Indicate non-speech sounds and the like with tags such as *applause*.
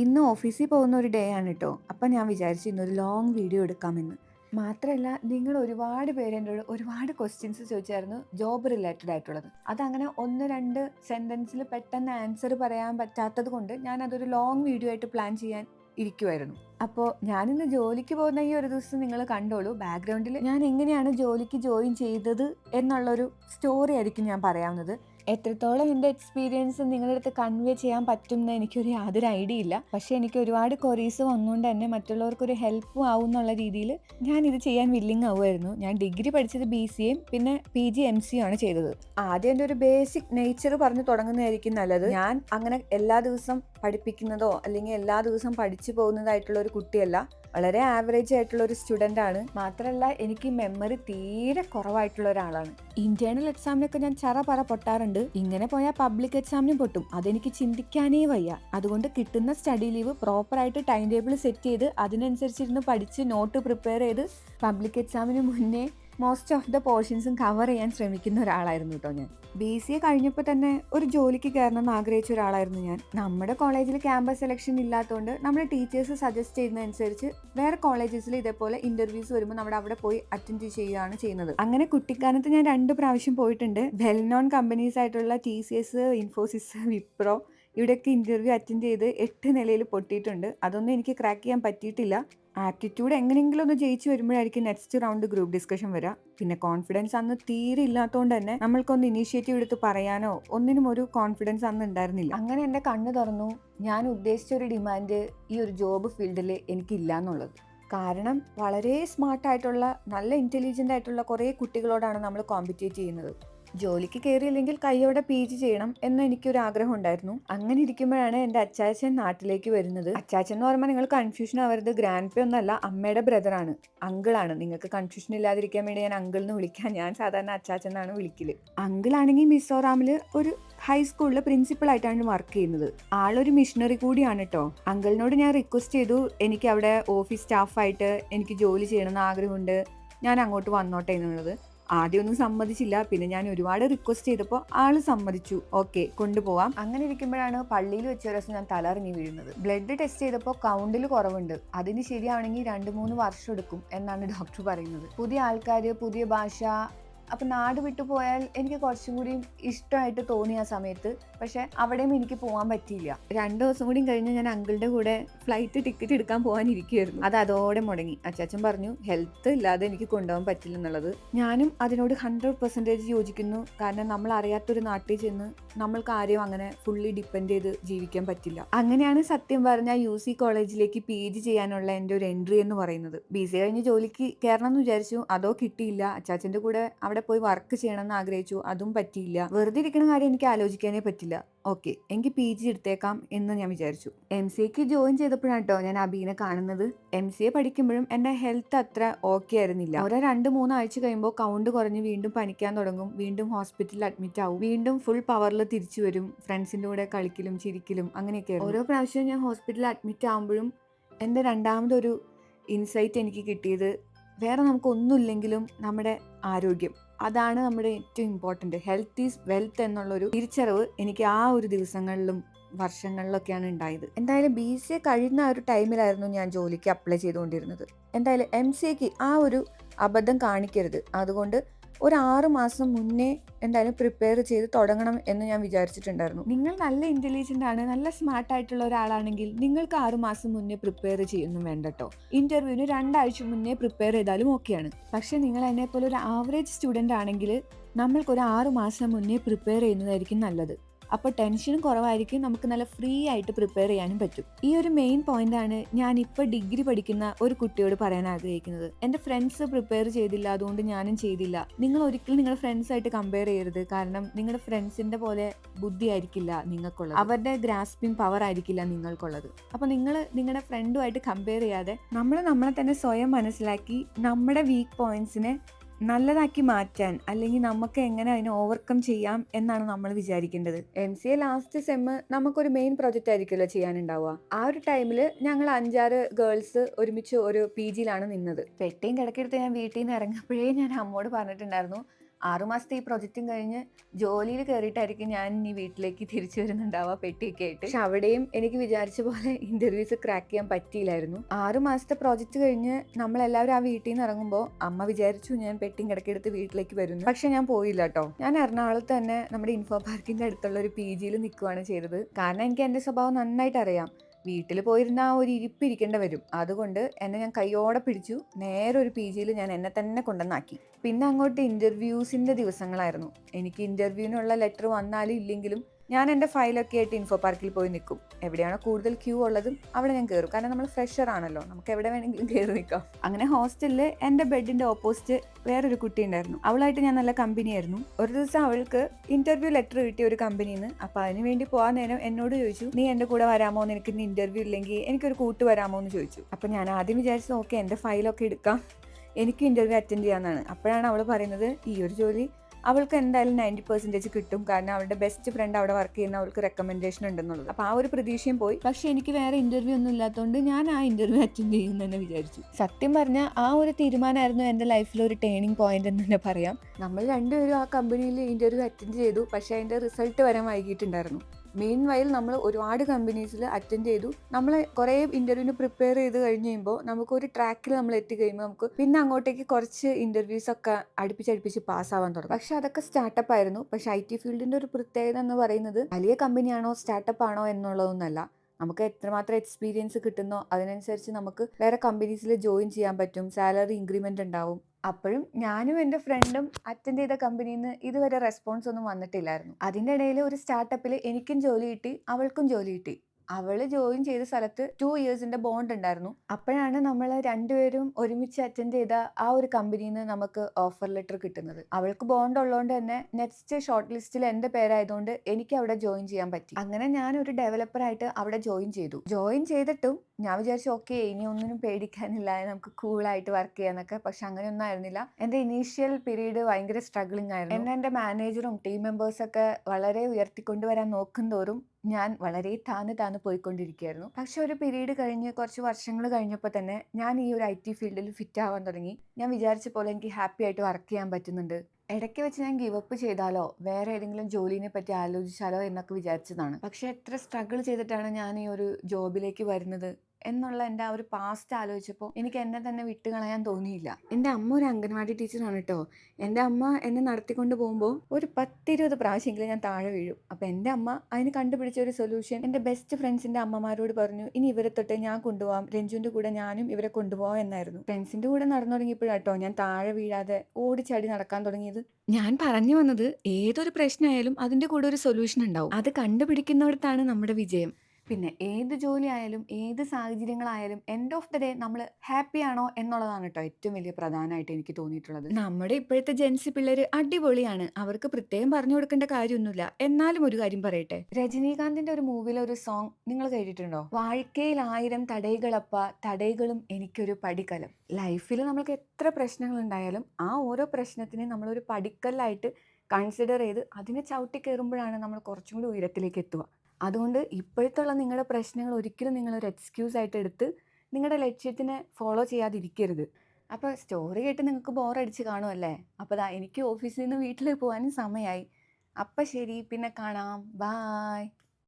ഇന്ന് ഓഫീസിൽ പോകുന്ന ഒരു ഡേ ആണ് കേട്ടോ അപ്പം ഞാൻ വിചാരിച്ചു ഇന്നൊരു ലോങ് വീഡിയോ എടുക്കാമെന്ന്. മാത്രമല്ല നിങ്ങൾ ഒരുപാട് പേര് ഒരുപാട് ക്വസ്റ്റ്യൻസ് ചോദിച്ചായിരുന്നു ജോബ് റിലേറ്റഡ് ആയിട്ടുള്ളത്. അതങ്ങനെ ഒന്ന് രണ്ട് സെന്റൻസിൽ പെട്ടെന്ന് ആൻസർ പറയാൻ പറ്റാത്തത് കൊണ്ട് ഞാൻ അതൊരു ലോങ് വീഡിയോ ആയിട്ട് പ്ലാൻ ചെയ്യാൻ ഇരിക്കുമായിരുന്നു അപ്പോൾ ഞാനിന്ന് ജോലിക്ക് പോകുന്ന ഈ ഒരു ദിവസം നിങ്ങൾ കണ്ടോളൂ. ബാക്ക്ഗ്രൗണ്ടിൽ ഞാൻ എങ്ങനെയാണ് ജോലിക്ക് ജോയിൻ ചെയ്തത് എന്നുള്ളൊരു സ്റ്റോറി ആയിരിക്കും ഞാൻ പറയാവുന്നത്. എത്രത്തോളം എന്റെ എക്സ്പീരിയൻസ് നിങ്ങളുടെ അടുത്ത് കൺവേ ചെയ്യാൻ പറ്റും എന്ന് എനിക്കൊരു യാതൊരു ഐഡിയ ഇല്ല. പക്ഷേ എനിക്ക് ഒരുപാട് കൊറീസ് വന്നുകൊണ്ട് തന്നെ മറ്റുള്ളവർക്കൊരു ഹെൽപ്പ് ആവും എന്നുള്ള രീതിയിൽ ഞാൻ ഇത് ചെയ്യാൻ വില്ലിങ് ആവുമായിരുന്നു ഞാൻ ഡിഗ്രി പഠിച്ചത് ബി സി എം പിന്നെ പി ജി എം സി ആണ് ചെയ്തത്. ആദ്യം എന്റെ ഒരു ബേസിക് നേച്ചർ പറഞ്ഞു തുടങ്ങുന്നതായിരിക്കും നല്ലത്. ഞാൻ അങ്ങനെ എല്ലാ ദിവസം പഠിപ്പിക്കുന്നതോ അല്ലെങ്കിൽ എല്ലാ ദിവസം പഠിച്ചു പോകുന്നതായിട്ടുള്ള ഒരു കുട്ടിയല്ല. വളരെ ആവറേജ് ആയിട്ടുള്ള ഒരു സ്റ്റുഡന്റ് ആണ്. മാത്രമല്ല എനിക്ക് മെമ്മറി തീരെ കുറവായിട്ടുള്ള ഒരാളാണ്. ഇന്റേണൽ എക്സാമിനൊക്കെ ഞാൻ ചറ പറ പൊട്ടാറുണ്ട്. ഇങ്ങനെ പോയാൽ പബ്ലിക് എക്സാമിനും പൊട്ടും. അതെനിക്ക് ചിന്തിക്കാനേ വയ്യ. അതുകൊണ്ട് കിട്ടുന്ന സ്റ്റഡി ലീവ് പ്രോപ്പറായിട്ട് ടൈം ടേബിൾ സെറ്റ് ചെയ്ത് അതിനനുസരിച്ചിരുന്ന് പഠിച്ച് നോട്ട് പ്രിപ്പയർ ചെയ്ത് പബ്ലിക് എക്സാമിന് മുന്നേ മോസ്റ്റ് ഓഫ് ദ പോർഷൻസും കവർ ചെയ്യാൻ ശ്രമിക്കുന്ന ഒരാളായിരുന്നു കേട്ടോ ഞാൻ. ബി സി എ കഴിഞ്ഞപ്പോൾ തന്നെ ഒരു ജോലിക്ക് കയറണം എന്ന് ആഗ്രഹിച്ച ഒരാളായിരുന്നു ഞാൻ. നമ്മുടെ കോളേജിൽ ക്യാമ്പസ് സെലക്ഷൻ ഇല്ലാത്തതുകൊണ്ട് നമ്മുടെ ടീച്ചേഴ്സ് സജസ്റ്റ് ചെയ്യുന്നതനുസരിച്ച് വേറെ കോളേജസിൽ ഇതേപോലെ ഇന്റർവ്യൂസ് വരുമ്പോൾ നമ്മുടെ അവിടെ പോയി അറ്റൻഡ് ചെയ്യുകയാണ് ചെയ്യുന്നത്. അങ്ങനെ കുട്ടിക്കാലത്ത് ഞാൻ രണ്ട് പ്രാവശ്യം പോയിട്ടുണ്ട്. വെൽ നോൺ കമ്പനീസ് ആയിട്ടുള്ള T C S Infosys Wipro ഇവിടെയൊക്കെ ഇന്റർവ്യൂ അറ്റൻഡ് ചെയ്ത് എട്ട് നിലയിൽ പൊട്ടിയിട്ടുണ്ട്. അതൊന്നും എനിക്ക് ക്രാക്ക് ചെയ്യാൻ പറ്റിയിട്ടില്ല. ആപ്റ്റിറ്റ്യൂഡ് എങ്ങനെയെങ്കിലും ഒന്ന് ജയിച്ചു വരുമ്പോഴായിരിക്കും നെക്സ്റ്റ് റൗണ്ട് ഗ്രൂപ്പ് ഡിസ്കഷൻ വരിക പിന്നെ കോൺഫിഡൻസ് അന്ന് തീരെ ഇല്ലാത്തതുകൊണ്ട് തന്നെ നമ്മൾക്കൊന്ന് ഇനീഷ്യേറ്റീവ് എടുത്ത് പറയാനോ ഒന്നിനും ഒരു കോൺഫിഡൻസ് അന്ന് ഉണ്ടായിരുന്നില്ല. അങ്ങനെ എന്റെ കണ്ണ് തുറന്നു. ഞാൻ ഉദ്ദേശിച്ച ഒരു ഡിമാൻഡ് ഈ ഒരു ജോബ് ഫീൽഡിൽ എനിക്കില്ല എന്നുള്ളത്. കാരണം വളരെ സ്മാർട്ടായിട്ടുള്ള നല്ല ഇന്റലിജന്റ് ആയിട്ടുള്ള കുറേ കുട്ടികളോടാണ് നമ്മൾ കോമ്പറ്റേറ്റ് ചെയ്യുന്നത്. ജോലിക്ക് കയറിയില്ലെങ്കിൽ കൈയോടെ പി ജി ചെയ്യണം എന്ന് എനിക്കൊരു ആഗ്രഹം ഉണ്ടായിരുന്നു. അങ്ങനെ ഇരിക്കുമ്പോഴാണ് എന്റെ അച്ചാച്ചൻ നാട്ടിലേക്ക് വരുന്നത്. അച്ചാച്ചൻ എന്ന് പറയുമ്പോൾ നിങ്ങൾ കൺഫ്യൂഷൻ ആവരുത്. ഗ്രാൻഡ് പേ ഒന്നല്ല അമ്മയുടെ ബ്രദറാണ് അങ്കിളാണ് നിങ്ങൾക്ക് കൺഫ്യൂഷൻ ഇല്ലാതിരിക്കാൻ വേണ്ടി ഞാൻ അങ്കിൾ എന്ന് വിളിക്കാൻ ഞാൻ സാധാരണ അച്ചാച്ചൻ എന്നാണ് വിളിക്കൽ. അങ്കിൾ ആണെങ്കിൽ മിസോറാമിൽ ഒരു ഹൈസ്കൂളിലെ പ്രിൻസിപ്പൾ ആയിട്ടാണ് വർക്ക് ചെയ്യുന്നത്. ആളൊരു മിഷണറി കൂടിയാണ് കേട്ടോ അങ്കിളിനോട് ഞാൻ റിക്വസ്റ്റ് ചെയ്തു. എനിക്ക് അവിടെ ഓഫീസ് സ്റ്റാഫായിട്ട് എനിക്ക് ജോലി ചെയ്യണമെന്ന് ആഗ്രഹമുണ്ട്. ഞാൻ അങ്ങോട്ട് വന്നോട്ടെ എന്നുള്ളത്. ആദ്യമൊന്നും സമ്മതിച്ചില്ല. പിന്നെ ഞാൻ ഒരുപാട് റിക്വസ്റ്റ് ചെയ്തപ്പോൾ ആൾ സമ്മതിച്ചു. ഓക്കെ കൊണ്ടുപോവാം. അങ്ങനെ ഇരിക്കുമ്പോഴാണ് പള്ളിയിൽ വെച്ച ദിവസം ഞാൻ തലറിഞ്ഞു വീഴുന്നത്. ബ്ലഡ് ടെസ്റ്റ് ചെയ്തപ്പോൾ കൗണ്ടിൽ കുറവുണ്ട്. അതിന് ശരിയാണെങ്കിൽ രണ്ട് മൂന്ന് വർഷം എടുക്കും എന്നാണ് ഡോക്ടർ പറയുന്നത്. പുതിയ ആൾക്കാർ പുതിയ ഭാഷ അപ്പം നാട് വിട്ടു പോയാൽ എനിക്ക് കുറച്ചും കൂടി ഇഷ്ടമായിട്ട് തോന്നി ആ സമയത്ത്. പക്ഷെ അവിടെയും എനിക്ക് പോകാൻ പറ്റിയില്ല. രണ്ടു ദിവസം കൂടി കഴിഞ്ഞ് ഞാൻ അങ്കിളുടെ കൂടെ ഫ്ലൈറ്റ് ടിക്കറ്റ് എടുക്കാൻ പോകാനിരിക്കുകയായിരുന്നു അത് അതോടെ മുടങ്ങി. അച്ചാച്ചൻ പറഞ്ഞു ഹെൽത്ത് ഇല്ലാതെ എനിക്ക് കൊണ്ടുപോകാൻ പറ്റില്ല എന്നുള്ളത്. ഞാനും അതിനോട് ഹൺഡ്രഡ് പെർസെന്റേജ് യോജിക്കുന്നു. കാരണം നമ്മൾ അറിയാത്തൊരു നാട്ടിൽ ചെന്ന് നമ്മൾക്ക് ആരെയും അങ്ങനെ ഫുള്ളി ഡിപ്പെൻഡ് ചെയ്ത് ജീവിക്കാൻ പറ്റില്ല. അങ്ങനെയാണ് സത്യം പറഞ്ഞാൽ യു സി കോളേജിലേക്ക് പി ജി ചെയ്യാനുള്ള എന്റെ ഒരു എൻട്രി എന്ന് പറയുന്നത്. ബി സി കഴിഞ്ഞ് ജോലിക്ക് കയറണം എന്ന് വിചാരിച്ചു. അതോ കിട്ടിയില്ല. അച്ചാച്ചന്റെ കൂടെ അവിടെ പോയി വർക്ക് ചെയ്യണമെന്ന് ആഗ്രഹിച്ചു. അതും പറ്റിയില്ല. വെറുതെ ഇരിക്കുന്ന കാര്യം എനിക്ക് ആലോചിക്കാനേ പറ്റില്ല. ഓക്കെ എനിക്ക് പി ജി എടുത്തേക്കാം എന്ന് ഞാൻ വിചാരിച്ചു. എം സി എക്ക് ജോയിൻ ചെയ്തപ്പോഴാണ് കേട്ടോ ഞാൻ അബീനെ കാണുന്നത്. എം സി എ പഠിക്കുമ്പോഴും എന്റെ ഹെൽത്ത് അത്ര ഓക്കെ ആയിരുന്നില്ല. ഓരോ രണ്ട് മൂന്നാഴ്ച കഴിയുമ്പോൾ കൗണ്ട് കുറഞ്ഞ് വീണ്ടും പനിക്കാൻ തുടങ്ങും. വീണ്ടും ഹോസ്പിറ്റലിൽ അഡ്മിറ്റ് ആവും. വീണ്ടും ഫുൾ പവറിൽ തിരിച്ചു വരും. ഫ്രണ്ട്സിന്റെ കൂടെ കളിക്കലും ചിരിക്കലും അങ്ങനെയൊക്കെ ഓരോ പ്രാവശ്യം ഞാൻ ഹോസ്പിറ്റലിൽ അഡ്മിറ്റ് ആകുമ്പോഴും എന്റെ രണ്ടാമതൊരു ഇൻസൈറ്റ് എനിക്ക് കിട്ടിയത് വേറെ നമുക്കൊന്നുമില്ലെങ്കിലും നമ്മുടെ ആരോഗ്യം. അതാണ് നമ്മുടെ ഏറ്റവും ഇമ്പോർട്ടന്റ് ഹെൽത്ത് ഈസ് വെൽത്ത് എന്നുള്ളൊരു തിരിച്ചറിവ് എനിക്ക് ആ ഒരു ദിവസങ്ങളിലും വർഷങ്ങളിലൊക്കെയാണ് ഉണ്ടായത്. എന്തായാലും ബി സി എ കഴിയുന്ന ഒരു ടൈമിലായിരുന്നു ഞാൻ ജോലിക്ക് അപ്ലൈ ചെയ്തുകൊണ്ടിരുന്നത്. എന്തായാലും എം സി എക്ക് ആ ഒരു അബദ്ധം കാണിക്കരുത്. അതുകൊണ്ട് ഒരു ആറ് മാസം മുന്നേ എന്തായാലും പ്രിപ്പയർ ചെയ്ത് തുടങ്ങണം എന്ന് ഞാൻ വിചാരിച്ചിട്ടുണ്ടായിരുന്നു. നിങ്ങൾ നല്ല ഇന്റലിജന്റ് ആണ് നല്ല സ്മാർട്ട് ആയിട്ടുള്ള ഒരാളാണെങ്കിൽ നിങ്ങൾക്ക് ആറ് മാസം മുന്നേ പ്രിപ്പയർ ചെയ്യൊന്നും വേണ്ട കേട്ടോ ഇന്റർവ്യൂവിന് രണ്ടാഴ്ച മുന്നേ പ്രിപ്പയർ ചെയ്താലും ഓക്കെയാണ് പക്ഷേ നിങ്ങൾ എന്നെ പോലെ ഒരു ആവറേജ് സ്റ്റുഡന്റ് ആണെങ്കിൽ നമ്മൾക്കൊരു ആറ് മാസം മുന്നേ പ്രിപ്പയർ ചെയ്യുന്നതായിരിക്കും നല്ലത്. അപ്പോൾ ടെൻഷനും കുറവായിരിക്കും. നമുക്ക് നല്ല ഫ്രീ ആയിട്ട് പ്രിപ്പയർ ചെയ്യാനും പറ്റും. ഈ ഒരു മെയിൻ പോയിന്റ് ആണ് ഞാൻ ഇപ്പോൾ ഡിഗ്രി പഠിക്കുന്ന ഒരു കുട്ടിയോട് പറയാൻ ആഗ്രഹിക്കുന്നത്. എന്റെ ഫ്രണ്ട്സ് പ്രിപ്പയർ ചെയ്തില്ല അതുകൊണ്ട് ഞാനും ചെയ്തില്ല. നിങ്ങൾ ഒരിക്കലും നിങ്ങളുടെ ഫ്രണ്ട്സായിട്ട് കമ്പയർ ചെയ്യരുത്. കാരണം നിങ്ങളുടെ ഫ്രണ്ട്സിന്റെ പോലെ ബുദ്ധി ആയിരിക്കില്ല നിങ്ങൾക്കുള്ളത്. അവരുടെ ഗ്രാസ്പിംഗ് പവർ ആയിരിക്കില്ല നിങ്ങൾക്കുള്ളത്. അപ്പോൾ നിങ്ങൾ നിങ്ങളുടെ ഫ്രണ്ടുമായിട്ട് കമ്പയർ ചെയ്യാതെ നമ്മൾ നമ്മളെ തന്നെ സ്വയം മനസ്സിലാക്കി നമ്മുടെ വീക്ക് പോയിന്റ്സിനെ നല്ലതാക്കി മാറ്റാൻ അല്ലെങ്കിൽ നമുക്ക് എങ്ങനെ അതിനെ ഓവർകം ചെയ്യാം എന്നാണ് നമ്മൾ വിചാരിക്കേണ്ടത്. M C A last sem നമുക്കൊരു മെയിൻ പ്രൊജക്റ്റ് ആയിരിക്കുമല്ലോ ചെയ്യാനുണ്ടാവുക. ആ ഒരു ടൈമിൽ ഞങ്ങൾ അഞ്ചാറ് ഗേൾസ് ഒരുമിച്ച് ഒരു പി ജിയിലാണ് നിന്നത്. പെട്ടിയും കിടക്കെടുത്ത് ഞാൻ വീട്ടിൽ നിന്ന് ഇറങ്ങപ്പോഴേ ഞാൻ അമ്മോട് പറഞ്ഞിട്ടുണ്ടായിരുന്നു ആറുമാസത്തെ ഈ പ്രൊജക്റ്റും കഴിഞ്ഞ് ജോലിയിൽ കയറിയിട്ടായിരിക്കും ഞാൻ ഇനി വീട്ടിലേക്ക് തിരിച്ചു വരുന്നുണ്ടാവുക പെട്ടിയൊക്കെ ആയിട്ട്. പക്ഷെ അവിടെയും എനിക്ക് വിചാരിച്ച പോലെ *laughs* ഇന്റർവ്യൂസ് ക്രാക്ക് ചെയ്യാൻ പറ്റിയില്ലായിരുന്നു. ആറു മാസത്തെ പ്രോജക്റ്റ് കഴിഞ്ഞ് നമ്മളെല്ലാവരും ആ വീട്ടിൽ നിന്ന് ഇറങ്ങുമ്പോൾ അമ്മ വിചാരിച്ചു ഞാൻ പെട്ടിയും കിടക്കെടുത്ത് വീട്ടിലേക്ക് വരുന്നു. പക്ഷെ ഞാൻ പോയില്ല കേട്ടോ ഞാൻ എറണാകുളത്ത് തന്നെ നമ്മുടെ ഇൻഫോ പാർക്കിന്റെ അടുത്തുള്ള ഒരു പി ജിയിൽ നിൽക്കുകയാണ് ചെയ്തത്. കാരണം എനിക്ക് എന്റെ സ്വഭാവം നന്നായിട്ട് അറിയാം. വീട്ടിൽ പോയിരുന്ന ആ ഒരു ഇരിപ്പ് ഇരിക്കേണ്ട വരും. അതുകൊണ്ട് എന്നെ ഞാൻ കൈയോടെ പിടിച്ചു. നേരെ ഒരു പി ജിയിൽ ഞാൻ എന്നെ തന്നെ കൊണ്ടുവന്നാക്കി. പിന്നെ അങ്ങോട്ട് ഇന്റർവ്യൂസിന്റെ ദിവസങ്ങളായിരുന്നു. എനിക്ക് ഇന്റർവ്യൂവിനുള്ള ലെറ്റർ വന്നാലും ഇല്ലെങ്കിലും ഞാൻ എന്റെ ഫയലൊക്കെ ആയിട്ട് ഇൻഫോ പാർക്കിൽ പോയി നിൽക്കും എവിടെയാണോ കൂടുതൽ ക്യൂ ഉള്ളതും അവിടെ ഞാൻ കയറും കാരണം നമ്മൾ ഫ്രഷർ ആണല്ലോ. നമുക്ക് എവിടെ വേണമെങ്കിലും കയറി നിൽക്കാം. അങ്ങനെ ഹോസ്റ്റലിൽ എന്റെ ബെഡിന്റെ ഓപ്പോസിറ്റ് വേറൊരു കുട്ടി ഉണ്ടായിരുന്നു. അവളായിട്ട് ഞാൻ നല്ല കമ്പനിയായിരുന്നു ഒരു ദിവസം അവൾക്ക് ഇന്റർവ്യൂ ലെറ്റർ കിട്ടിയ ഒരു കമ്പനിയിൽ നിന്ന് അപ്പൊ അതിന് വേണ്ടി പോകാൻ നേരം എന്നോട് ചോദിച്ചു നീ എന്റെ കൂടെ വരാമോ? നിനക്ക് ഇന്ന് ഇന്റർവ്യൂ ഇല്ലെങ്കിൽ എനിക്കൊരു കൂട്ട് വരാമോ? എന്ന് ചോദിച്ചു. അപ്പൊ ഞാൻ ആദ്യം വിചാരിച്ചു ഓക്കെ എന്റെ ഫയലൊക്കെ എടുക്കാം. എനിക്ക് ഇന്റർവ്യൂ അറ്റൻഡ് ചെയ്യാന്നാണ്. അപ്പോഴാണ് അവൾ പറയുന്നത് ഈ ഒരു ജോലി അവൾക്ക് എന്തായാലും നയന്റി പെർസെന്റേജ് കിട്ടും. കാരണം അവളുടെ ബെസ്റ്റ് ഫ്രണ്ട് അവിടെ വർക്ക് ചെയ്യുന്ന അവൾക്ക് റെക്കമെൻഡേഷൻ ഉണ്ടെന്നുള്ളത്. അപ്പോൾ ആ ഒരു പ്രതീക്ഷയും പോയി. പക്ഷേ എനിക്ക് വേറെ ഇന്റർവ്യൂ ഒന്നും ഇല്ലാത്തതുകൊണ്ട് ഞാൻ ആ ഇന്റർവ്യൂ അറ്റൻഡ് ചെയ്യും തന്നെ വിചാരിച്ചു. സത്യം പറഞ്ഞാൽ ആ ഒരു തീരുമാനമായിരുന്നു എന്റെ ലൈഫിൽ ഒരു ടേണിംഗ് പോയിന്റ് എന്ന് തന്നെ പറയാം. നമ്മൾ രണ്ടുപേരും ആ കമ്പനിയിൽ ഇന്റർവ്യൂ അറ്റൻഡ് ചെയ്തു. പക്ഷേ അതിന്റെ റിസൾട്ട് വരാൻ വൈകിട്ടുണ്ടായിരുന്നു മെയിൻ വൈൽ നമ്മൾ ഒരുപാട് കമ്പനീസിൽ അറ്റൻഡ് ചെയ്തു. നമ്മൾ കുറേ ഇന്റർവ്യൂവിന് പ്രിപ്പയർ ചെയ്ത് കഴിഞ്ഞ് കഴിയുമ്പോൾ നമുക്ക് ഒരു ട്രാക്കിൽ നമ്മൾ എത്തിക്കഴിയുമ്പോൾ നമുക്ക് പിന്നെ അങ്ങോട്ടേക്ക് കുറച്ച് ഇന്റർവ്യൂസ് ഒക്കെ അടുപ്പിച്ചടുപ്പിച്ച് പാസ്സാവാൻ തുടങ്ങും. പക്ഷെ അതൊക്കെ സ്റ്റാർട്ടപ്പ് ആയിരുന്നു. പക്ഷെ ഐ ടി ഫീൽഡിന്റെ ഒരു പ്രത്യേകത എന്ന് പറയുന്നത് വലിയ കമ്പനിയാണോ സ്റ്റാർട്ടപ്പ് ആണോ എന്നുള്ളതൊന്നല്ല നമുക്ക് എത്രമാത്രം എക്സ്പീരിയൻസ് കിട്ടുന്നോ അതിനനുസരിച്ച് നമുക്ക് വേറെ കമ്പനീസിൽ ജോയിൻ ചെയ്യാൻ പറ്റും. സാലറി ഇൻക്രിമെന്റ് ഉണ്ടാവും. അപ്പോഴും ഞാനും എന്റെ ഫ്രണ്ടും അറ്റൻഡ് ചെയ്ത കമ്പനിയിൽ നിന്ന് ഇതുവരെ റെസ്പോൺസ് ഒന്നും വന്നിട്ടില്ലായിരുന്നു. അതിന്റെ ഇടയിൽ ഒരു സ്റ്റാർട്ടപ്പിൽ എനിക്കും ജോലി കിട്ടി അവൾക്കും ജോലി കിട്ടി. അവൾ ജോയിൻ ചെയ്ത സ്ഥലത്ത് ടു ഇയേഴ്സിന്റെ ബോണ്ട് ഉണ്ടായിരുന്നു. അപ്പോഴാണ് നമ്മൾ രണ്ടുപേരും ഒരുമിച്ച് അറ്റൻഡ് ചെയ്ത ആ ഒരു കമ്പനിയിൽ നിന്ന് നമുക്ക് ഓഫർ ലെറ്റർ കിട്ടുന്നത്. അവൾക്ക് ബോണ്ട് ഉള്ളതുകൊണ്ട് തന്നെ നെക്സ്റ്റ് ഷോർട്ട് ലിസ്റ്റിൽ എന്റെ പേരായതുകൊണ്ട് എനിക്ക് അവിടെ ജോയിൻ ചെയ്യാൻ പറ്റി. അങ്ങനെ ഞാൻ ഒരു ഡെവലപ്പറായിട്ട് അവിടെ ജോയിൻ ചെയ്തു. ജോയിൻ ചെയ്തിട്ടും ഞാൻ വിചാരിച്ചു ഓക്കെ ഇനി ഒന്നിനും പേടിക്കാനില്ല നമുക്ക് കൂളായിട്ട് വർക്ക് ചെയ്യാന്നൊക്കെ. പക്ഷെ അങ്ങനെയൊന്നും ആയിരുന്നില്ല. എന്റെ ഇനീഷ്യൽ പീരീഡ് ഭയങ്കര സ്ട്രഗ്ലിംഗ് ആയിരുന്നു. എന്നെ എന്റെ മാനേജറും ടീം മെമ്പേഴ്സൊക്കെ വളരെ ഉയർത്തിക്കൊണ്ടുവരാൻ നോക്കും തോറും ഞാൻ വളരെ താന്ന് താന്ന് പോയിക്കൊണ്ടിരിക്കുകയായിരുന്നു. പക്ഷെ ഒരു പീരീഡ് കഴിഞ്ഞ് കുറച്ച് വർഷങ്ങൾ കഴിഞ്ഞപ്പോൾ തന്നെ ഞാൻ ഈ ഒരു ഐ ടി ഫീൽഡിൽ ഫിറ്റ് ആവാൻ തുടങ്ങി. ഞാൻ വിചാരിച്ച പോലെ എനിക്ക് ഹാപ്പി ആയിട്ട് വർക്ക് ചെയ്യാൻ പറ്റുന്നുണ്ട്. ഇടയ്ക്ക് വെച്ച് ഞാൻ ഗിവ് അപ്പ് ചെയ്താലോ? വേറെ ഏതെങ്കിലും ജോലിനെ പറ്റി ആലോചിച്ചാലോ എന്നൊക്കെ വിചാരിച്ചതാണ്. പക്ഷെ എത്ര സ്ട്രഗിൾ ചെയ്തിട്ടാണ് ഞാൻ ഈ ഒരു ജോബിലേക്ക് വരുന്നത്? എന്നുള്ള എന്റെ ആ ഒരു പാസ്റ്റ് ആലോചിച്ചപ്പോൾ എനിക്ക് എന്നെ തന്നെ വിട്ടുകളയാൻ തോന്നിയില്ല. എന്റെ അമ്മ ഒരു അംഗൻവാടി ടീച്ചറാണ് കേട്ടോ എന്റെ അമ്മ എന്നെ നടത്തിക്കൊണ്ട് പോകുമ്പോൾ ഒരു പത്തിരുപത് പ്രാവശ്യമെങ്കിലും ഞാൻ താഴെ വീഴും. അപ്പോൾ എന്റെ അമ്മ അതിന് കണ്ടുപിടിച്ച ഒരു സൊല്യൂഷൻ എന്റെ ബെസ്റ്റ് ഫ്രണ്ട്സിന്റെ അമ്മമാരോട് പറഞ്ഞു ഇനി ഇവരെ തൊട്ട് ഞാൻ കൊണ്ടുപോകാം രഞ്ജുവിന്റെ കൂടെ ഞാനും ഇവരെ കൊണ്ടുപോകാം എന്നായിരുന്നു. ഫ്രണ്ട്സിന്റെ കൂടെ നടന്നു തുടങ്ങിയപ്പോഴാട്ടോ ഞാൻ താഴെ വീഴാതെ ഓടിച്ചാടി നടക്കാൻ തുടങ്ങിയത്. ഞാൻ പറഞ്ഞു വന്നത് ഏതൊരു പ്രശ്നമായാലും അതിന്റെ കൂടെ ഒരു സൊല്യൂഷൻ ഉണ്ടാവും. അത് കണ്ടുപിടിക്കുന്നിടത്താണ് നമ്മുടെ വിജയം. പിന്നെ ഏത് ജോലി ആയാലും ഏത് സാഹചര്യങ്ങളായാലും എൻഡ് ഓഫ് ദി ഡേ നമ്മൾ ഹാപ്പി ആണോ എന്നുള്ളതാണ് കേട്ടോ ഏറ്റവും വലിയ പ്രധാനമായിട്ട് എനിക്ക് തോന്നിയിട്ടുള്ളത്. നമ്മുടെ ഇപ്പോഴത്തെ ജെൻസി പിള്ളേര് അടിപൊളിയാണ്. അവർക്ക് പ്രത്യേകം പറഞ്ഞു കൊടുക്കേണ്ട കാര്യമൊന്നുമില്ല. എന്നാലും ഒരു കാര്യം പറയട്ടെ. രജനീകാന്തിന്റെ ഒരു മൂവിയിലെ ഒരു സോങ് നിങ്ങൾ കേട്ടിട്ടുണ്ടോ? വാഴക്കയിൽ ആയിരം തടൈകളപ്പ തടൈകളും എനിക്കൊരു പടിക്കലം. ലൈഫിൽ നമ്മൾക്ക് എത്ര പ്രശ്നങ്ങൾ ഉണ്ടായാലും ആ ഓരോ പ്രശ്നത്തിനെ നമ്മളൊരു പടിക്കലായിട്ട് കൺസിഡർ ചെയ്ത് അതിനെ ചവിട്ടി കയറുമ്പോഴാണ് നമ്മൾ കുറച്ചും കൂടി ഉയരത്തിലേക്ക് എത്തുക. അതുകൊണ്ട് ഇപ്പോഴത്തുള്ള നിങ്ങളുടെ പ്രശ്നങ്ങൾ ഒരിക്കലും നിങ്ങളൊരു എക്സ്ക്യൂസ് ആയിട്ട് എടുത്ത് നിങ്ങളുടെ ലക്ഷ്യത്തിനെ ഫോളോ ചെയ്യാതിരിക്കരുത്. അപ്പോൾ സ്റ്റോറി കേട്ട് നിങ്ങൾക്ക് ബോറടിച്ച് കാണുമല്ലേ അപ്പോൾ ദാ എനിക്ക് ഓഫീസിൽ നിന്ന് വീട്ടിൽ പോകാനും സമയമായി അപ്പം ശരി പിന്നെ കാണാം. ബായ്